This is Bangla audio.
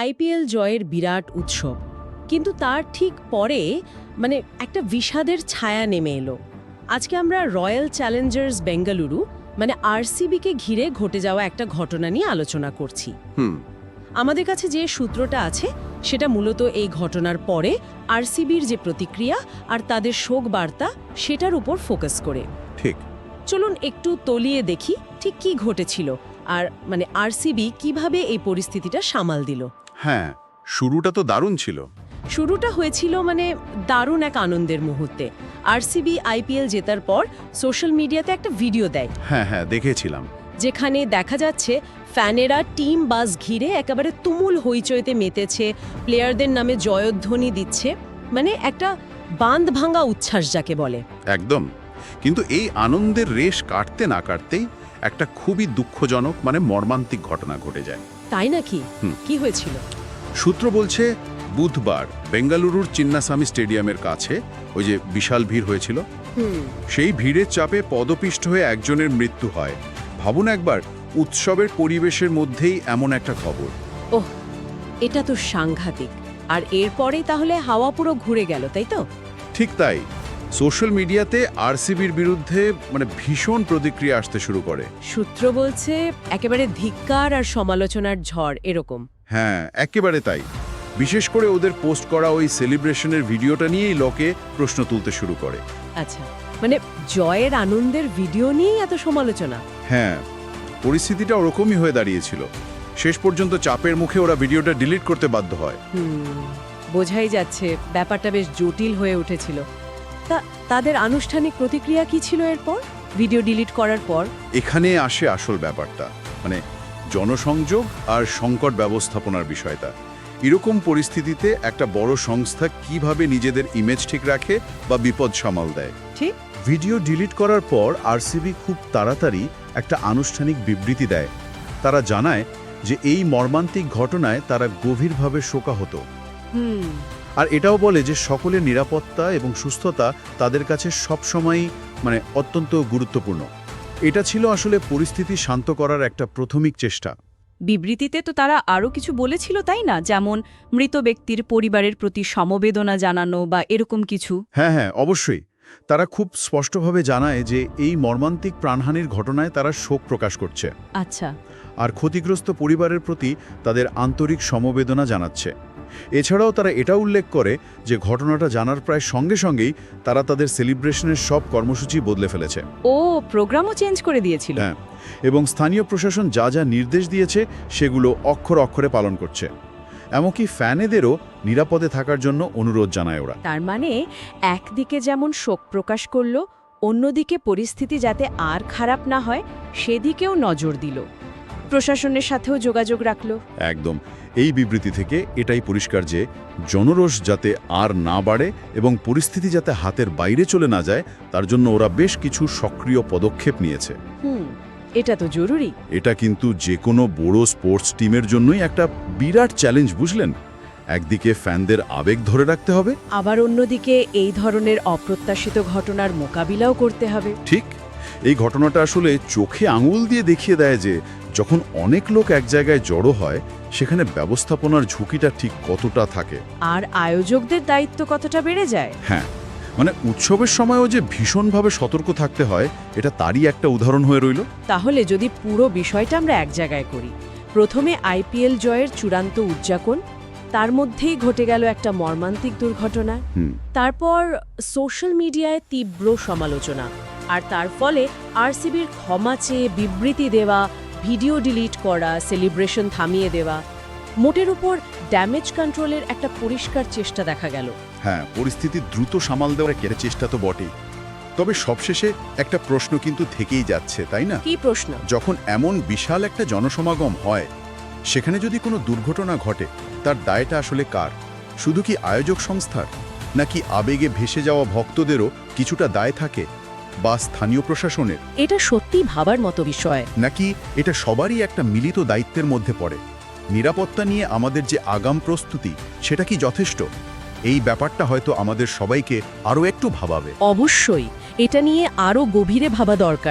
আইপিএল জয়ের বিরাট উৎসব। কিন্তু তার ঠিক পরে মানে একটা বিষাদের ছায়া নেমে এলো। আজকে আমরা রয়্যাল চ্যালেঞ্জার্স বেঙ্গালুরু মানে আরসিবিকে ঘিরে ঘটে যাওয়া একটা ঘটনা নিয়ে আলোচনা করছি। হুম। আমাদের কাছে যে সূত্রটা আছে সেটা মূলত এই ঘটনার পরে আরসিবির যে প্রতিক্রিয়া আর তাদের শোক বার্তা সেটার উপর ফোকাস করে। ঠিক। চলুন একটু তলিয়ে দেখি ঠিক কি ঘটেছিল। আর মানে আরসিবি কীভাবে এই পরিস্থিতিটা সামাল দিল? হ্যাঁ শুরুটা তো দারুণ ছিল। শুরুটা হয়েছিল মানে দারুণ এক আনন্দের মুহূর্তে। আরসিবি আইপিএল জেতার পর সোশ্যাল মিডিয়াতে একটা ভিডিও দেয়। হ্যাঁ হ্যাঁ দেখেছিলাম। যেখানে দেখা যাচ্ছে ফ্যানেরা টিম বাস ঘিরে একেবারে তুমুল হইচইতে মেতেছে প্লেয়ারদের নামে জয়ধ্বনি দিচ্ছে মানে একটা বাঁধ ভাঙা উচ্ছ্বাস যাকে বলে। একদম। কিন্তু এই আনন্দের রেশ কাটতে না কাটতেই একটা খুবই দুঃখজনক মানে মর্মান্তিক ঘটনা ঘটে যায়। তাই নাকি। কি হয়েছিল? সূত্র বলছে বুধবার বেঙ্গালুরুর চিন্নাস্বামী স্টেডিয়ামের কাছে ওই যে বিশাল ভিড় হয়েছিল সেই ভিড়ের চাপে পদপিষ্ট হয়ে একজনের মৃত্যু হয়। ভাবুন একবার উৎসবের পরিবেশের মধ্যেই এমন একটা খবর। ওহ এটা তো সাংঘাতিক। আর এরপরেই তাহলে হাওয়া পুরো ঘুরে গেল তাই তো? ঠিক তাই। সোশ্যাল মিডিয়াতে আরসিবির বিরুদ্ধে মানে ভীষণ প্রতিক্রিয়া আসতে শুরু করে। সূত্র বলছে একেবারে ধিক্কার আর সমালোচনার ঝড় এরকম। হ্যাঁ একেবারে তাই। বিশেষ করে ওদের পোস্ট করা ওই সেলিব্রেশনের ভিডিওটা নিয়েই লোকে প্রশ্ন তুলতে শুরু করে। আচ্ছা মানে জয়ের আনন্দের ভিডিও নিয়েই এত সমালোচনা? হ্যাঁ পরিস্থিতিটা ওরকমই হয়ে দাঁড়িয়েছিল। শেষ পর্যন্ত চাপের মুখে ওরা ভিডিওটা ডিলিট করতে বাধ্য হয়। হুম বোঝাই যাচ্ছে ব্যাপারটা বেশ জটিল হয়ে উঠেছিল। তাদের আনুষ্ঠানিক প্রতিক্রিয়া কি ছিল এরপর? ভিডিও ডিলিট করার পর। এখানে আসে আসল ব্যাপারটা মানে জনসংযোগ আর সংকট ব্যবস্থাপনার বিষয়টা। এরকম পরিস্থিতিতে একটা বড় সংস্থা কীভাবে নিজেদের ইমেজ ঠিক রাখে বা বিপদ সামাল দেয়? ঠিক। ভিডিও ডিলিট করার পর আরসিবি খুব তাড়াতাড়ি একটা আনুষ্ঠানিক বিবৃতি দেয়। তারা জানায় যে এই মর্মান্তিক ঘটনায় তারা গভীরভাবে শোকাহত। হুম। আর এটাও বলে যে সকলের নিরাপত্তা এবং সুস্থতা তাদের কাছে সবসময়ই মানে অত্যন্ত গুরুত্বপূর্ণ। এটা ছিল আসলে পরিস্থিতি শান্ত করার একটা প্রাথমিক চেষ্টা। বিবৃতিতে তো তারা আরও কিছু বলেছিল তাই না? যেমন মৃত ব্যক্তির পরিবারের প্রতি সমবেদনা জানানো বা এরকম কিছু। হ্যাঁ হ্যাঁ অবশ্যই। তারা খুব স্পষ্টভাবে জানায় যে এই মর্মান্তিক প্রাণহানির ঘটনায় তারা শোক প্রকাশ করছে। আচ্ছা। আর ক্ষতিগ্রস্ত পরিবারের প্রতি তাদের আন্তরিক সমবেদনা জানাচ্ছে। এছাড়াও তারা এটা উল্লেখ করে যে ঘটনাটা জানার প্রায় সঙ্গে সঙ্গেই তারা তাদের সেলিব্রেশনের সব কর্মসূচি বদলে ফেলেছে। ও প্রোগ্রামও চেঞ্জ করে দিয়েছিল। হ্যাঁ এবং স্থানীয় প্রশাসন যা যা নির্দেশ দিয়েছে সেগুলো অক্ষর অক্ষরে পালন করছে। এমনকি ফ্যানেদেরও নিরাপদে থাকার জন্য অনুরোধ জানায় ওরা। তার মানে একদিকে যেমন শোক প্রকাশ করল অন্যদিকে পরিস্থিতি যাতে আর খারাপ না হয় সেদিকেও নজর দিল। প্রশাসনের সাথেও যোগাযোগ রাখল। একদম। এই বিবৃতি থেকে এটাই পরিষ্কার যে জনরোষ যাতে আর না বাড়ে এবং পরিস্থিতি যাতে হাতের বাইরে চলে না যায় তার জন্য ওরা বেশ কিছু সক্রিয় পদক্ষেপ নিয়েছে। হুম এটা তো জরুরি। এটা কিন্তু যে কোনো বড় স্পোর্টস টিমের জন্যই একটা বিরাট চ্যালেঞ্জ বুঝলেন? একদিকে ফ্যানদের আবেগ ধরে রাখতে হবে। আবার অন্যদিকে এই ধরনের অপ্রত্যাশিত ঘটনার মোকাবিলাও করতে হবে। ঠিক। এই ঘটনাটা আসলে চোখে আঙুল দিয়ে দেখিয়ে দেয় যে যখন অনেক লোক এক জায়গায় জড়ো হয় সেখানে ব্যবস্থাপনার ঝুঁকিটা ঠিক কতটা থাকে? আর আয়োজকদের দায়িত্ব কতটা বেড়ে যায়? হ্যাঁ মানে উৎসবের সময়ও যে ভীষণভাবে সতর্ক থাকতে হয় এটা তারই একটা উদাহরণ হয়ে রইল। তাহলে যদি পুরো বিষয়টা আমরা এক জায়গায় করি প্রথমে আইপিএল জয়ের চূড়ান্ত উদযাপন তার মধ্যেই ঘটে গেল একটা মর্মান্তিক দুর্ঘটনা। তারপর সোশ্যাল মিডিয়ায় তীব্র সমালোচনা আর তার ফলে আরসিবির ক্ষমা চেয়ে বিবৃতি দেওয়া ভিডিও ডিলিট করা সেলিব্রেশন থামিয়ে দেওয়া মোটের উপর ড্যামেজ কন্ট্রোলের একটা পরিষ্কার চেষ্টা দেখা গেল। হ্যাঁ পরিস্থিতি দ্রুত সামাল দেওয়ার কেড়ে চেষ্টা তো বটেই। তবে সবশেষে একটা প্রশ্ন কিন্তু থেকেই যাচ্ছে তাই না? কি প্রশ্ন? যখন এমন বিশাল একটা জনসমাগম হয় সেখানে যদি কোনো দুর্ঘটনা ঘটে তার দায়টা আসলে কার? শুধু কি আয়োজক সংস্থার? নাকি আবেগে ভেসে যাওয়া ভক্তদেরও কিছুটা দায় থাকে? বা স্থানীয় প্রশাসনের? এটা সত্যি ভাবার মতো বিষয়। নাকি এটা সবারই একটা মিলিত দায়িত্বের মধ্যে পড়ে? নিরাপত্তা নিয়ে আমাদের যে আগাম প্রস্তুতি সেটা কি যথেষ্ট? এই ব্যাপারটা হয়তো আমাদের সবাইকে আরও একটু ভাবাবে। অবশ্যই এটা নিয়ে আরও গভীরে ভাবা দরকার।